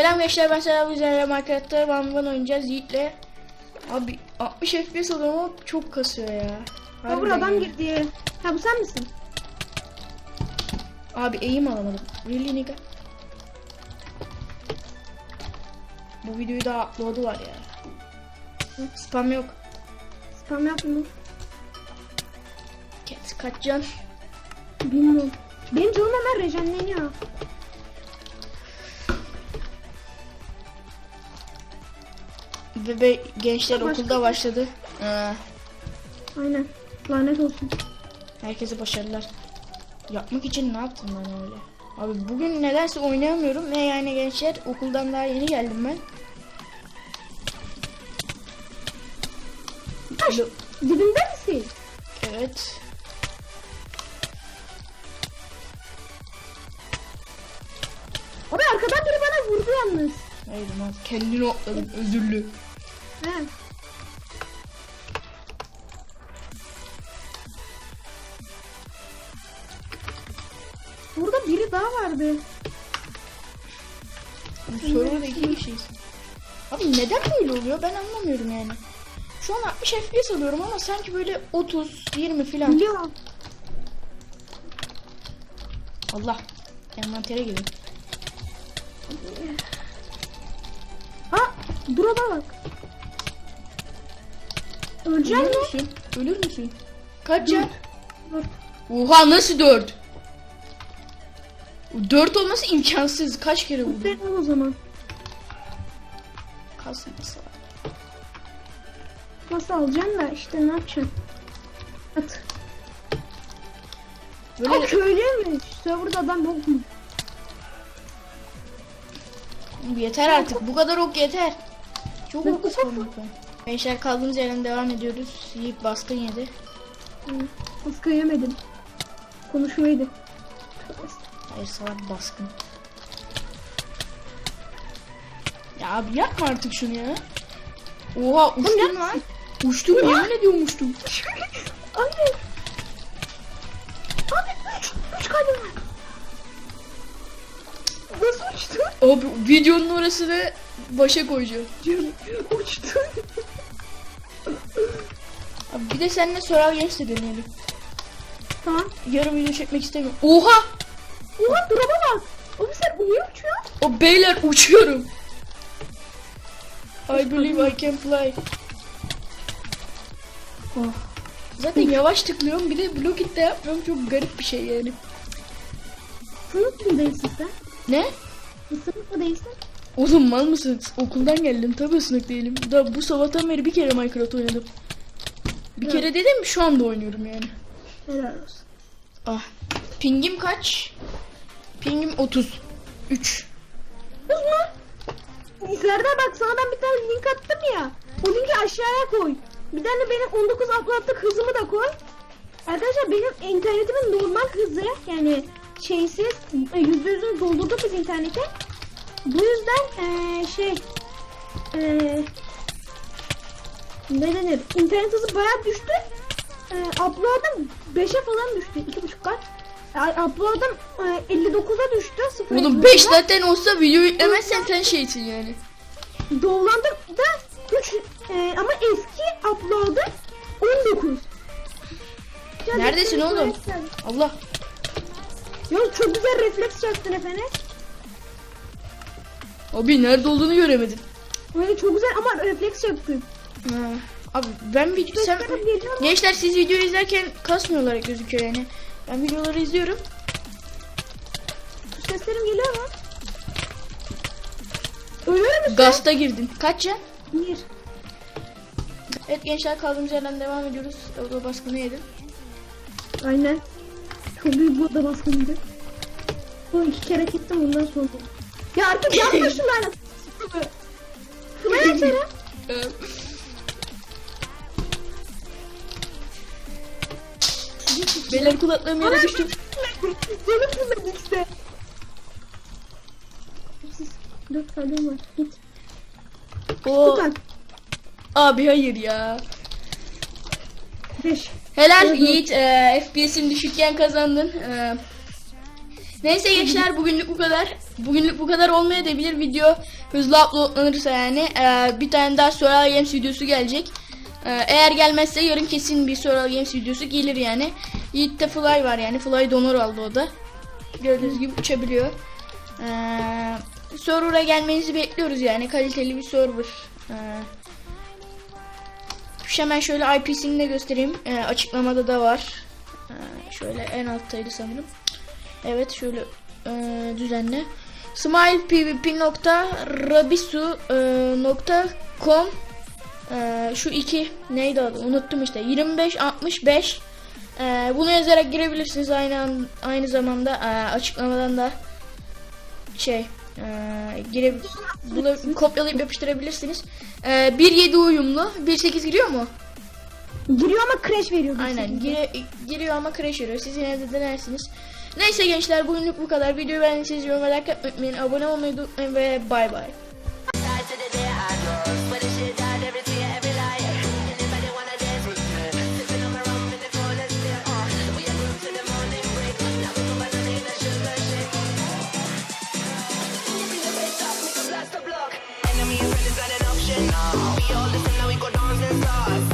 Selam gençler ben Selam Güzel Minecraft'ta Van Van oynayacağız Yiğit'le. Abi 60 FPS alıyorum ama çok kasıyor ya. Buraya adam girdi. Ha bu sen misin? Abi eğim alamadım. Really nigga? Bu videoyu da upload'u var ya. Spam yok. Spam yapma. Cat kaç can? Bilmiyorum. Benim canım hemen rejenleniyor. Bebe gençler Başka okulda bir- başladı. Ee, Aynen. Lanet olsun. herkese başarılar. Yapmak için ne yaptım ben öyle? Abi bugün nedense oynayamıyorum ve yani gençler okuldan daha yeni geldim ben. Taş. Lo- Dibinde misin? Evet. Abi arkadan biri bana vurdu yalnız. Hayır lan kendini atladım özürlü. He. Burada biri daha vardı. Bu serverda iki kişiyiz. Abi neden böyle oluyor ben anlamıyorum yani. Şu an 60 FPS alıyorum ama sanki böyle 30, 20 filan. Biliyorum. Allah. Envantere girdim. Ha, drop'a bak. Öleceğim Ölür mi? müsün? Ölür müsün? Kaç can? Dur. Oha nasıl 4? 4 olması imkansız. Kaç kere vurdum? Ben al o zaman. Kasması. Nasıl alacaksın da işte ne yapacaksın? At. Böyle Aa köylüymüş. Serverda adam yok mu? yeter artık. Bu kadar ok yeter. Çok Ben ok ufak spamladım. Gençler kaldığımız yerden devam ediyoruz. Yiğit baskın yedi. Hı, Baskı yemedim. Konuşmaydı. Hayır salak baskın. Ya abi yapma artık şunu ya. Oha uçtum lan. Uçtum yemin ediyorum uçtum. Anne. Abi 3. 3 kalbim var. Nasıl uçtu? Abi videonun orasını başa koyacağım. Uçtu. Abi bir de seninle Genç de deneyelim. Tamam. Yarın video çekmek istemiyorum. Oha! Ulan drop'a bak. Oğlum sen niye uçuyorsun? O beyler uçuyorum. I believe I can fly. Oh. Zaten yavaş tıklıyorum bir de blok it de yapmıyorum çok garip bir şey yani. Sınıf mı değilsin sen? Ne? Sınıf mı değilsin? Oğlum mal mısın? Okuldan geldim tabi ısınık değilim. Da bu sabahtan beri bir kere Minecraft oynadım. Bir Evet. kere dedim şu anda oynuyorum yani. Helal olsun. Ah. Pingim kaç? Pingim 30. 3. Kız mı? Serdar bak sana ben bir tane link attım ya. O linki aşağıya koy. Bir tane benim 19 uploadlık hızımı da koy. Arkadaşlar benim internetimin normal hızı yani şeysiz yüzde yüzünü doldurduk biz internete. Bu yüzden eee, şey eee ne denir? İnternet hızı bayağı düştü. Eee upload'ım 5'e falan düştü. 2.5 kat. Ay, Upload'ım eee, 59'a düştü. sıfır Oğlum elli 5 dokuz'a. zaten olsa video yüklemezsen sen şeysin yani. Dolandı da 3 e, ama eski upload'ı 19. Ya Neredesin oğlum? Allah. Ya çok güzel refleks çaktın efendim. Abi nerede olduğunu göremedim. Öyle çok güzel ama refleks çaktın. Ha. Abi ben video sen gençler siz video izlerken kasmıyorlar gözüküyor yani. Ben videoları izliyorum. Seslerim geliyor mu? Ölür müsün? Gasta girdim. Kaç can? Bir. Evet gençler kaldığımız yerden devam ediyoruz. Orada baskını yedim. Aynen. Büyük bu da baskındı. Bu iki kere gittim ondan sonra. Ya artık yapma şu lanet. Şuraya açarım. Beyler kulaklığım yere düştü. Canım fırladı işte. Dört kalbim var. Git. O Lütfen. abi hayır ya. Beş. Helal. Yiğit. E, FPS'in düşükken kazandın. E, Neyse gençler bugünlük bu kadar. Bugünlük bu kadar olmayabilir. Video hızlı uploadlanırsa yani. Ee, bir tane daha Survival Games videosu gelecek. Ee, eğer gelmezse yarın kesin bir Survival Games videosu gelir yani. Yiğit'te Fly var yani. Fly donor aldı o da. Gördüğünüz gibi uçabiliyor. Ee, server'a gelmenizi bekliyoruz yani. Kaliteli bir server. Ee, hemen şöyle IP'sini de göstereyim. Ee, açıklamada da var. Ee, şöyle en alttaydı sanırım. Evet şöyle e, düzenle. smilepvp.rabisu.com e, şu iki neydi adı unuttum işte 25 65 e, bunu yazarak girebilirsiniz aynı aynı zamanda e, açıklamadan da şey e, gire bula- kopyalayıp yapıştırabilirsiniz. E, 1.7 uyumlu 1.8 giriyor mu? Giriyor ama crash veriyor. Aynen gire, giriyor ama crash veriyor. Siz yine de denersiniz. Neyse gençler bugünlük bu kadar. Videoyu beğendiyseniz yorum ve like atmayı unutmayın. Abone olmayı unutmayın ve bay bay. Now we all listen, now we go dance and.